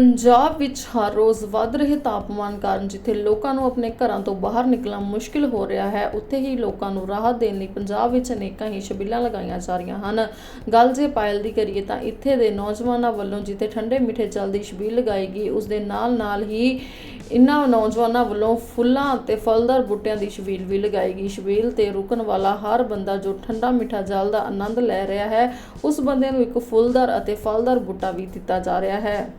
ਪੰਜਾਬ ਵਿੱਚ ਹਰ ਰੋਜ਼ ਵੱਧ ਰਹੇ ਤਾਪਮਾਨ ਕਾਰਨ ਜਿੱਥੇ ਲੋਕਾਂ ਨੂੰ ਆਪਣੇ ਘਰਾਂ ਤੋਂ ਬਾਹਰ ਨਿਕਲਣਾ ਮੁਸ਼ਕਿਲ ਹੋ ਰਿਹਾ ਹੈ, ਉੱਥੇ ਹੀ ਲੋਕਾਂ ਨੂੰ ਰਾਹਤ ਦੇਣ ਲਈ ਪੰਜਾਬ ਵਿੱਚ ਅਨੇਕਾਂ ਹੀ ਛਬੀਲਾਂ ਲਗਾਈਆਂ ਜਾ ਰਹੀਆਂ ਹਨ। ਗੱਲ ਜੇ ਪਾਇਲ ਦੀ ਕਰੀਏ ਤਾਂ ਇੱਥੇ ਦੇ ਨੌਜਵਾਨਾਂ ਵੱਲੋਂ ਜਿੱਥੇ ਠੰਡੇ ਮਿੱਠੇ ਜਲ ਦੀ ਛਬੀਲ ਲਗਾਈ ਗਈ, ਉਸ ਦੇ ਨਾਲ ਨਾਲ ਹੀ ਇਨ੍ਹਾਂ ਨੌਜਵਾਨਾਂ ਵੱਲੋਂ ਫੁੱਲਾਂ ਅਤੇ ਫਲਦਾਰ ਬੂਟਿਆਂ ਦੀ ਛਬੀਲ ਵੀ ਲਗਾਈ ਗਈ। ਛਬੀਲ ਤੇ ਰੁਕਣ ਵਾਲਾ ਹਰ ਬੰਦਾ ਜੋ ਠੰਡਾ ਮਿੱਠਾ ਜਲ ਦਾ ਆਨੰਦ ਲੈ ਰਿਹਾ ਹੈ, ਉਸ ਬੰਦੇ ਨੂੰ ਇੱਕ ਫੁੱਲਦਾਰ ਅਤੇ ਫਲਦਾਰ ਬੂਟਾ ਵੀ ਦਿੱਤਾ ਜਾ ਰਿਹਾ ਹੈ।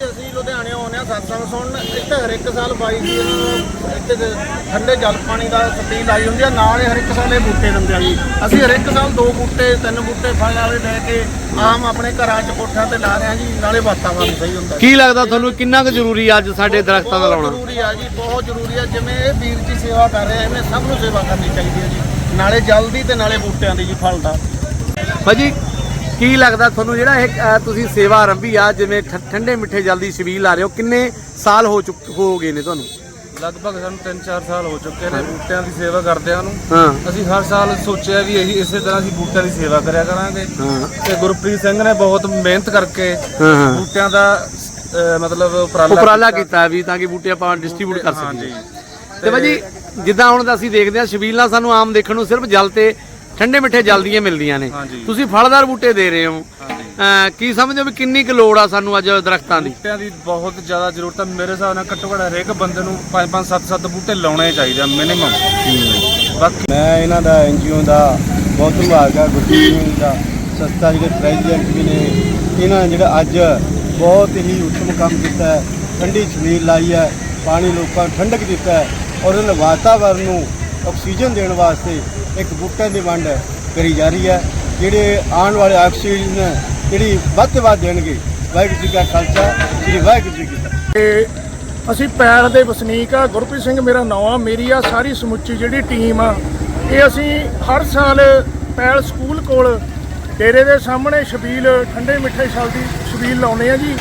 ਅਸੀਂ ਲੁਧਿਆਣੇ ਆਉਂਦੇ ਆ ਸਤਸੰਗ ਸੁਣਨ। ਇੱਥੇ ਹਰ ਇੱਕ ਸਾਲ ਬਾਈ ਜੀ ਨੂੰ ਇੱਥੇ ਦੇ ਠੰਡੇ ਜਲ ਪਾਣੀ ਦਾ ਸਪੀਲ ਆਈ ਹੁੰਦੀ ਆ ਨਾਲ ਹੀ ਹਰ ਇੱਕ ਸਾਲ ਇਹ ਬੂਟੇ ਦਿੰਦੇ ਆ ਜੀ। ਅਸੀਂ ਹਰ ਇੱਕ ਸਾਲ ਦੋ ਬੂਟੇ ਤਿੰਨ ਬੂਟੇ ਫਲ ਵਾਲੇ ਲੈ ਕੇ ਆਮ ਆਪਣੇ ਘਰਾਂ 'ਚ ਕੋਠਿਆਂ ਤੇ ਲਾ ਰਹੇ ਆ ਜੀ ਨਾਲੇ ਵਾਤਾਵਰਨ ਸਹੀ ਹੁੰਦਾ। ਕੀ ਲੱਗਦਾ ਤੁਹਾਨੂੰ ਕਿੰਨਾ ਕੁ ਜ਼ਰੂਰੀ ਆ ਅੱਜ ਸਾਡੇ ਦਰਖਤਾਂ ਦਾ ਬਹੁਤ ਲਾਉਣਾ? ਜ਼ਰੂਰੀ ਆ ਜੀ ਬਹੁਤ ਜ਼ਰੂਰੀ ਆ। ਜਿਵੇਂ ਇਹ ਵੀਰ ਜੀ ਸੇਵਾ ਕਰ ਰਹੇ ਆ ਸਭ ਨੂੰ ਸੇਵਾ ਕਰਨੀ ਚਾਹੀਦੀ ਹੈ ਜੀ। ਨਾਲੇ ਜਲ ਦੀ ਤੇ ਨਾਲੇ ਬੂਟਿਆਂ ਦੀ ਜੀ ਫਲ ਦਾ। ਭਾਜੀ ਕੀ ਲੱਗਦਾ ਤੁਹਾਨੂੰ ਜਿਹੜਾ ਇਹ ਅ, ਤੁਸੀਂ ਸੇਵਾ ਆਰੰਭੀ ਆ ਜਿਵੇਂ ਠ- ਠੰਡੇ ਮਿੱਠੇ ਜਲ ਦੀ ਛਬੀਲ ਲਾ ਰਹੇ ਹੋ ਕਿੰਨੇ ਸਾਲ ਹੋ ਚੁੱਕ ਹੋ ਗਏ ਨੇ ਤੁਹਾਨੂੰ? ਲਗਭਗ ਸਾਨੂੰ 3-4 ਸਾਲ ਹੋ ਚੁੱਕੇ ਨੇ ਬੂਟਿਆਂ ਦੀ ਸੇਵਾ ਕਰਦਿਆਂ ਨੂੰ। ਹਾਂ। ਅਸੀਂ ਹਰ ਸਾਲ ਸੋਚਿਆ ਵੀ ਇਹੀ ਇਸੇ ਤਰ੍ਹਾਂ ਅਸੀਂ ਬੂਟਿਆਂ ਦੀ ਸੇਵਾ ਕਰਿਆ ਕਰਾਂਗੇ। ਹਾਂ। ਤੇ ਗੁਰਪ੍ਰੀਤ ਸਿੰਘ ਨੇ ਬਹੁਤ ਮਿਹਨਤ ਕਰਕੇ ਹਾਂ ਹਾਂ। ਬੂਟਿਆਂ ਦਾ ਅਹ, ਮਤਲਬ ਉਪਰਾਲਾ ਉਪਰਾਲਾ ਕੀਤਾ। ਵੀ ਤਾਂ ਕਿ ਬੂਟੇ ਆਪਾਂ ਡਿਸਟ੍ਰੀਬਿਊਟ ਕਰ ਸਕੀਏ। ਤੇ ਭਾਜੀ ਜਿੱਦਾਂ ਹੁਣ ਅਸੀਂ ਦੇਖਦੇ ਹਾਂ ਛਬੀਲਾਂ ਸਾਨੂੰ ਆਮ ਦੇਖਣ ਨੂੰ ਸਿਰਫ ਜਲ ਤੇ ਠੰਡੇ ਮਿੱਠੇ ਜਲ ਦੀਆਂ ਮਿਲਦੀਆਂ ਨੇ। ਹਾਂਜੀ। ਤੁਸੀਂ ਫਲਦਾਰ ਬੂਟੇ ਦੇ ਰਹੇ ਹੋ। ਕੀ ਸਮਝਦੇ ਹੋ ਵੀ ਕਿੰਨੀ ਕੁ ਲੋੜ ਆ ਸਾਨੂੰ ਅੱਜ ਦਰਖਤਾਂ ਦੀ? ਬੂਟਿਆਂ ਦੀ ਬਹੁਤ ਜ਼ਿਆਦਾ ਜ਼ਰੂਰਤ ਹੈ ਮੇਰੇ ਹਿਸਾਬ ਨਾਲ ਘੱਟੋ ਘੱਟ ਹਰੇਕ ਬੰਦੇ ਨੂੰ 5-5 7-7 ਬੂਟੇ ਲਾਉਣੇ ਚਾਹੀਦੇ ਆ ਮਿਨੀਮਮ ਬਾਕੀ ਮੈਂ ਇਹਨਾਂ ਦਾ ਐਨਜੀਓ ਦਾ ਬਹੁਤ ਧੰਨਵਾਦ ਕਰ ਗੁਰਜੀਤ ਸਿੰਘ ਦਾ ਸੰਸਥਾ ਜਿਹੜੇ ਪ੍ਰੈਜ਼ੀਡੈਂਟ ਵੀ ਨੇ। ਇਹਨਾਂ ਨੇ ਜਿਹੜਾ ਅੱਜ ਬਹੁਤ ਹੀ ਉੱਤਮ ਕੰਮ ਕੀਤਾ ਹੈ। ਠੰਡੀ ਛਬੀਲ ਲਾਈ ਹੈ ਪਾਣੀ ਲੋਕਾਂ ਨੂੰ ਠੰਡਕ ਦਿੱਤਾ ਹੈ। ਔਰ ਇਹਨਾਂ ਵਾਤਾਵਰਨ ਨੂੰ ਆਕਸੀਜਨ ਦੇਣ ਵਾਸਤੇ ਇੱਕ ਬੂਟਿਆਂ ਦੀ ਵੰਡ ਕਰੀ ਜਾ ਰਹੀ ਹੈ, ਜਿਹੜੇ ਆਉਣ ਵਾਲੇ ਆਕਸੀਜਨ ਜਿਹੜੀ ਵੱਧ ਤੋਂ ਵੱਧ ਦੇਣਗੇ। ਵਾਹਿਗੁਰੂ ਜੀ ਕਾ ਖਾਲਸਾ, ਸ੍ਰੀ ਵਾਹਿਗੁਰੂ ਜੀ ਕੀ ਫਤਿਹ। ਅਸੀਂ ਪੈਲ ਦੇ ਵਸਨੀਕ ਆ, ਗੁਰਪ੍ਰੀਤ ਸਿੰਘ ਮੇਰਾ ਨਾਮ ਆ, ਮੇਰੀ ਆ ਸਾਰੀ ਸਮੁੱਚੀ ਜਿਹੜੀ ਟੀਮ ਆ, ਇਹ ਅਸੀਂ ਹਰ ਸਾਲ ਪੈਲ ਸਕੂਲ ਕੋਲ ਡੇਰੇ ਦੇ ਸਾਹਮਣੇ ਛਬੀਲ, ਠੰਡੇ ਮਿੱਠੇ ਛਲ ਦੀ ਛਬੀਲ ਲਾਉਨੇ ਆ ਜੀ।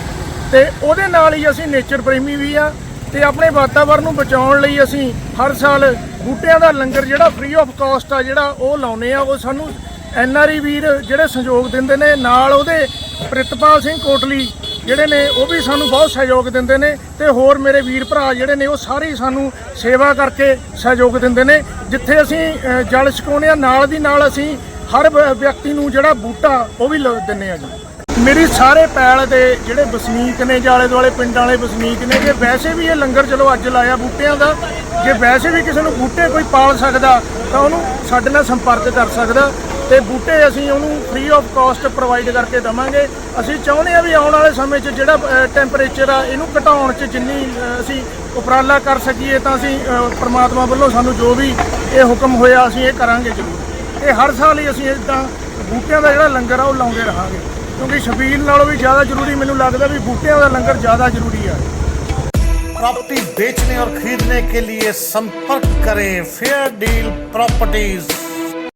ਤੇ ਉਹਦੇ ਨਾਲ ਹੀ ਅਸੀਂ ਨੇਚਰ ਪ੍ਰੇਮੀ ਵੀ ਆ ਤੇ ਆਪਣੇ ਵਾਤਾਵਰਨ ਨੂੰ ਬਚਾਉਣ ਲਈ ਅਸੀਂ ਹਰ ਸਾਲ ਬੂਟਿਆਂ ਦਾ ਲੰਗਰ ਜਿਹੜਾ ਫ੍ਰੀ ਆਫ ਕਾਸਟ ਆ ਜਿਹੜਾ ਉਹ ਲਾਉਨੇ ਆ, ਉਹ ਸਾਨੂੰ ਐਨਆਰਈ ਵੀਰ ਜਿਹੜੇ ਸਹਿਯੋਗ ਦਿੰਦੇ ਨੇ, ਨਾਲ ਉਹਦੇ ਪ੍ਰਿਤਪਾਲ ਸਿੰਘ ਕੋਟਲੀ ਜਿਹੜੇ ਨੇ, ਉਹ ਵੀ ਸਾਨੂੰ ਬਹੁਤ ਸਹਿਯੋਗ ਦਿੰਦੇ ਨੇ ਤੇ ਹੋਰ ਮੇਰੇ ਵੀਰ ਭਰਾ ਜਿਹੜੇ ਨੇ, ਉਹ ਸਾਰੇ ਸਾਨੂੰ ਸੇਵਾ ਕਰਕੇ ਸਹਿਯੋਗ ਦਿੰਦੇ ਨੇ। ਜਿੱਥੇ ਅਸੀਂ ਜਲ ਛਕਾਉਂਦੇ ਆ, ਨਾਲ ਦੀ ਨਾਲ ਅਸੀਂ ਹਰ ਵਿਅਕਤੀ ਨੂੰ ਜਿਹੜਾ ਬੂਟਾ ਉਹ ਵੀ ਲ- ਦਿੰਦੇ ਆ ਜੀ। ਮੇਰੀ ਸਾਰੇ ਪੈਲ ਦੇ ਜਿਹੜੇ ਵਸਨੀਕ ਨੇ ਜਾਂ ਆਲੇ ਦੁਆਲੇ ਪਿੰਡਾਂ ਵਾਲੇ ਵਸਨੀਕ ਨੇ ਜੇ ਵੈਸੇ ਵੀ ਇਹ ਲੰਗਰ ਚਲੋ ਅੱਜ ਲਾਇਆ ਬੂਟਿਆਂ ਦਾ ਜੇ ਵੈਸੇ ਵੀ ਕਿਸੇ ਨੂੰ ਬੂਟੇ ਕੋਈ ਪਾਲ ਸਕਦਾ ਤਾਂ ਉਹਨੂੰ ਸਾਡੇ ਨਾਲ ਸੰਪਰਕ ਕਰ ਸਕਦਾ ਤੇ ਬੂਟੇ ਅਸੀਂ ਉਹਨੂੰ ਫ੍ਰੀ ਆਫ ਕਾਸਟ ਪ੍ਰੋਵਾਈਡ ਕਰਕੇ ਦਵਾਂਗੇ। ਅਸੀਂ ਚਾਹੁੰਦੇ ਆ ਵੀ ਆਉਣ ਵਾਲੇ ਸਮੇਂ 'ਚ ਜਿਹੜਾ ਟੈਂਪਰੇਚਰ ਆ ਇਹਨੂੰ ਘਟਾਉਣ 'ਚ ਜਿੰਨੀ ਅਸੀਂ ਉਪਰਾਲਾ ਕਰ ਸਕੀਏ ਤਾਂ ਅਸੀਂ ਅ, ਪ੍ਰਮਾਤਮਾ ਵੱਲੋਂ ਸਾਨੂੰ ਜੋ ਵੀ ਇਹ ਹੁਕਮ ਹੋਇਆ ਅਸੀਂ ਇਹ ਕਰਾਂਗੇ ਜ਼ਰੂਰ। ਇਹ ਹਰ ਸਾਲ ਹੀ ਅਸੀਂ ਇਦਾਂ ਬੂਟਿਆਂ ਦਾ ਜਿਹੜਾ ਲੰਗਰ ਆ ਉਹ ਲਾਉਂਦੇ ਰਹਾਂਗੇ। ਕਿਉਂਕਿ ਛਬੀਲ ਨਾਲੋਂ ਵੀ ਜ਼ਿਆਦਾ ਜ਼ਰੂਰੀ ਮੈਨੂੰ ਲੱਗਦਾ ਵੀ ਬੂਟਿਆਂ ਦਾ ਲੰਗਰ ਜ਼ਿਆਦਾ ਜ਼ਰੂਰੀ ਆ प्रॉपर्टी बेचने और खरीदने के लिए संपर्क करें फेयर डील प्रॉपर्टीज